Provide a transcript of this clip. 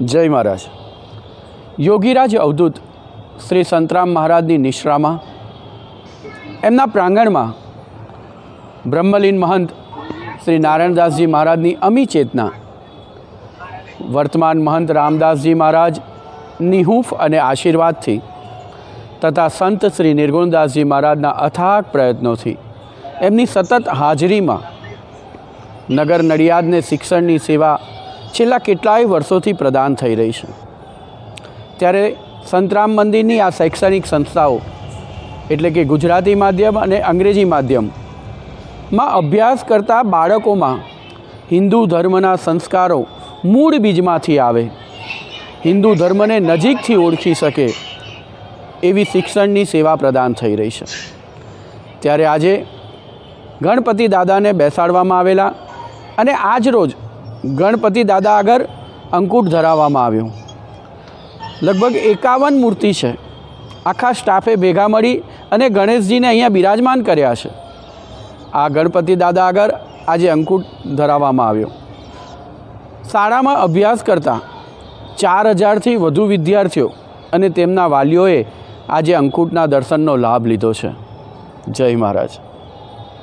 જય મહારાજ. યોગીરાજ અવધૂત શ્રી સંતરામ મહારાજની નિશ્રામાં, એમના પ્રાંગણમાં બ્રહ્મલીન મહંત શ્રી નારાયણદાસજી મહારાજની અમી ચેતના, વર્તમાન મહંત રામદાસજી મહારાજ હૂંફ અને આશીર્વાદથી તથા સંત શ્રી નિર્ગુણદાસજી મહારાજના અથાગ પ્રયત્નોથી એમની સતત હાજરીમાં નગર નડિયાદને શિક્ષણની સેવા છેલ્લા કેટલાય વર્ષોથી પ્રદાન થઈ રહી છે. ત્યારે સંતરામ મંદિરની આ શૈક્ષણિક સંસ્થાઓ એટલે કે ગુજરાતી માધ્યમ અને અંગ્રેજી માધ્યમમાં અભ્યાસ કરતા બાળકોમાં હિન્દુ ધર્મના સંસ્કારો મૂળ બીજમાંથી આવે. હિન્દુ ધર્મને નજીકથી ઓળખી શકે એવી શિક્ષણની સેવા પ્રદાન થઈ રહી છે. ત્યારે આજે ગણપતિ દાદાને બેસાડવામાં આવેલા અને આજ રોજ ગણપતિ દાદા આગળ અંકુટ ધરાવવામાં આવ્યું. લગભગ એકાવન મૂર્તિ છે. આખા સ્ટાફે ભેગા મળી અને ગણેશજીને અહીંયા બિરાજમાન કર્યા છે. આ ગણપતિ દાદા આગળ આજે અંકુટ ધરાવવામાં આવ્યો. શાળામાં અભ્યાસ કરતા ચાર હજારથી વધુ વિદ્યાર્થીઓ અને તેમના વાલીઓએ આજે અંકુટના દર્શનનો લાભ લીધો છે. જય મહારાજ.